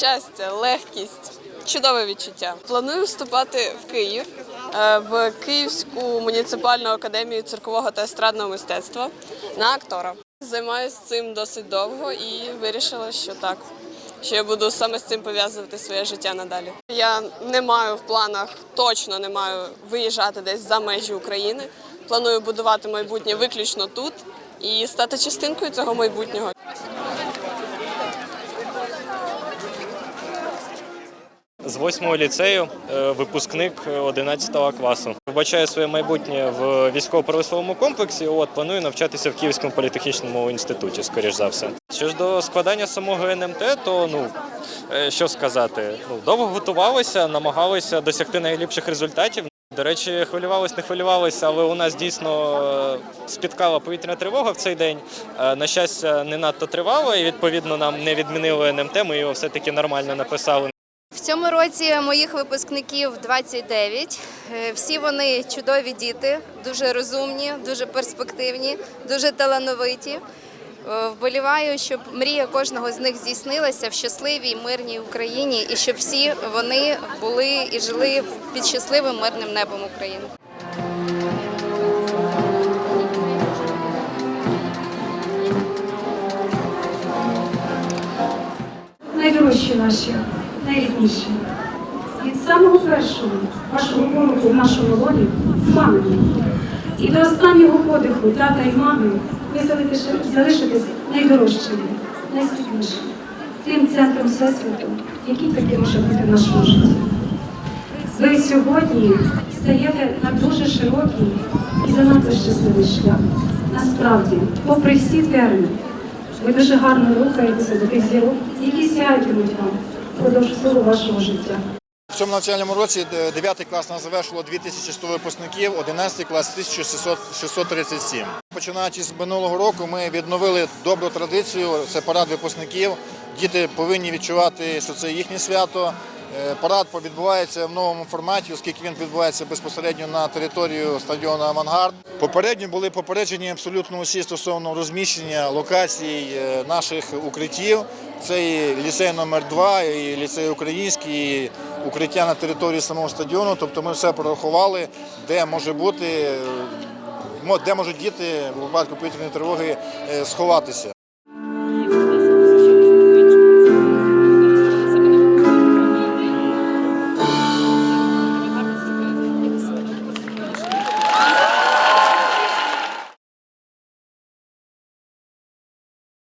щастя, легкість, чудове відчуття. Планую вступати в Київ е, в Київську муніципальну академію циркового та естрадного мистецтва на актора. Займаюся цим досить довго і вирішила, що так. Що я буду саме з цим пов'язувати своє життя надалі. Я не маю в планах, точно не маю виїжджати десь за межі України. Планую будувати майбутнє виключно тут і стати частинкою цього майбутнього. З восьмого ліцею, е, випускник 11 класу. Вбачаю своє майбутнє в військово-промисловому комплексі. От планую навчатися в Київському політехнічному інституті, скоріш за все. Що ж до складання самого НМТ, то ну е, що сказати, ну довго готувалися, намагалися досягти найліпших результатів. До речі, хвилювалися, не хвилювалися, але у нас дійсно е, спіткала повітряна тривога в цей день. Е, На щастя, не надто тривало, і відповідно нам не відмінили НМТ. Ми його все-таки нормально написали. В цьому році моїх випускників 29. Е, Всі вони чудові діти, дуже розумні, дуже перспективні, дуже талановиті. Е, Вболіваю, щоб мрія кожного з них здійснилася в щасливій мирній Україні і щоб всі вони були і жили під щасливим мирним небом України. найдорожчі наші, найрідніші. Від самого першого вашого пороку в нашому лоні мамині. І до останнього подиху тата і мами ви залишитесь- найдорожчими, найсвітлішими, тим центром всесвіту, який таки може бути в нашому житті. Ви сьогодні стаєте на дуже широкий і занадто щасливий шлях. Насправді, попри всі терміни, ви дуже гарно рухаєтеся до тих зірок, які сяятимуть вам впродовж всього вашого життя. В цьому навчальному році 9 клас нас завершило 2100 випускників, 11 клас 1637. Починаючи з минулого року, ми відновили добру традицію. Це парад випускників. Діти повинні відчувати, що це їхнє свято. Е, Парад відбувається в новому форматі, оскільки він відбувається безпосередньо на територію стадіону Авангард. Попередньо були попереджені абсолютно усі стосовно розміщення локацій е, наших укриттів. Це і ліцей номер 2 і ліцей український, і укриття на території самого стадіону. Тобто ми все порахували, де може бути, е, де можуть діти в випадку повітряної тривоги сховатися.